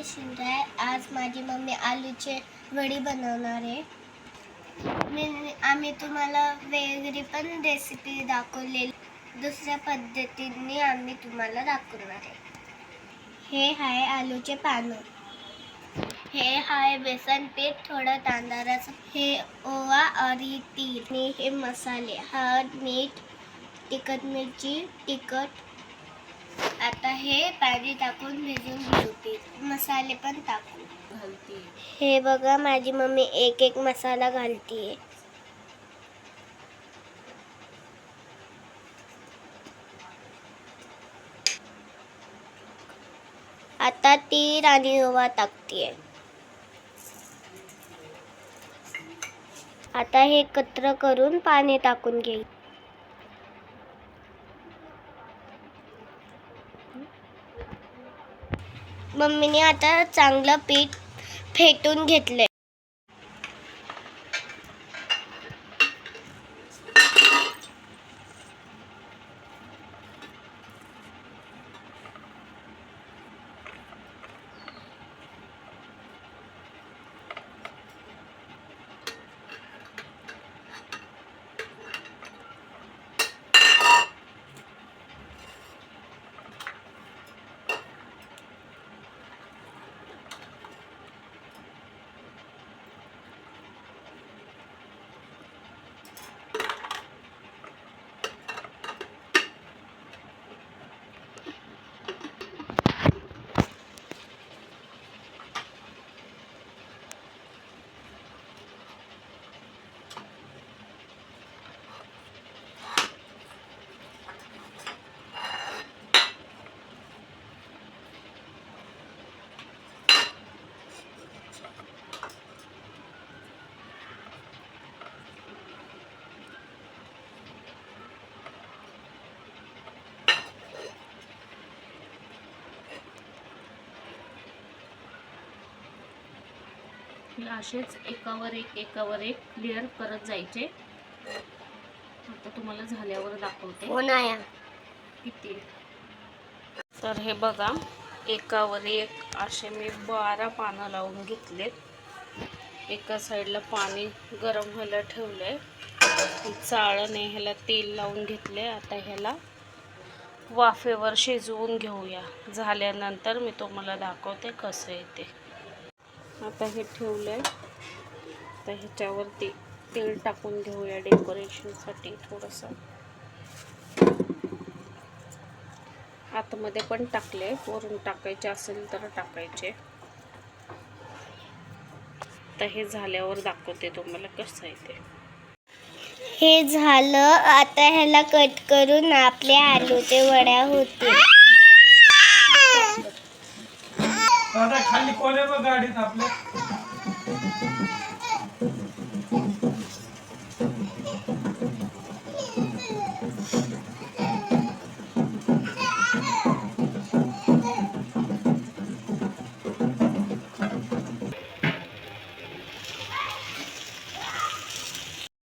मी शिंदे आहे. आज माझी मम्मी आलूचे वडी बनवणार आहे. मी आम्ही तुम्हाला वेगळी पण रेसिपी दाखवलेली. दुसऱ्या पद्धतीने आम्ही तुम्हाला दाखवणार आहे. हे आहे आलूचे पानं. हे आहे बेसन पीठ थोडं तांदळाचं हे ओवा आणि तीळ हे मसाले. हळद मीठ तिखट मिरची तिखट हे पाणी टाकून भिजून घेते मसाले पण टाकून घालते. हे बघा माझी मम्मी एक एक मसाला घालतीये. आता तीळ आणि ओवा टाकतीये. आता हे एकत्र करून पाणी टाकून घेईल मम्मीने आता चांगलं पीठ फेटून घेतले हे असेच एकावर एक एकावर एक क्लिअर करत जायचे. आता तुम्हाला झाल्यावर दाखवते. उन्हाळ्या किती? तर हे बघा एकावर एक असे मी बारा पानं लावून घेतलेत. एका साईडला पाणी गरम व्हायला ठेवलंय. चाळणे ह्याला तेल लावून घेतले आता ह्याला वाफेवर शिजवून घेऊया. झाल्यानंतर मी तुम्हाला दाखवते कसं येते आता हे ठेवलंय. आता ह्याच्यावरती तेल टाकून घेऊया डेकोरेशनसाठी थोडंसं. आतमध्ये पण टाकले वरून टाकायचे असेल तर टाकायचे. तर हे झाल्यावर दाखवते तुम्हाला कसं आहे ते. हे झालं आता ह्याला कट करून आपल्या आलूचे वड्या होतील. दादा खाली कोण आहे गाडीत आपल्या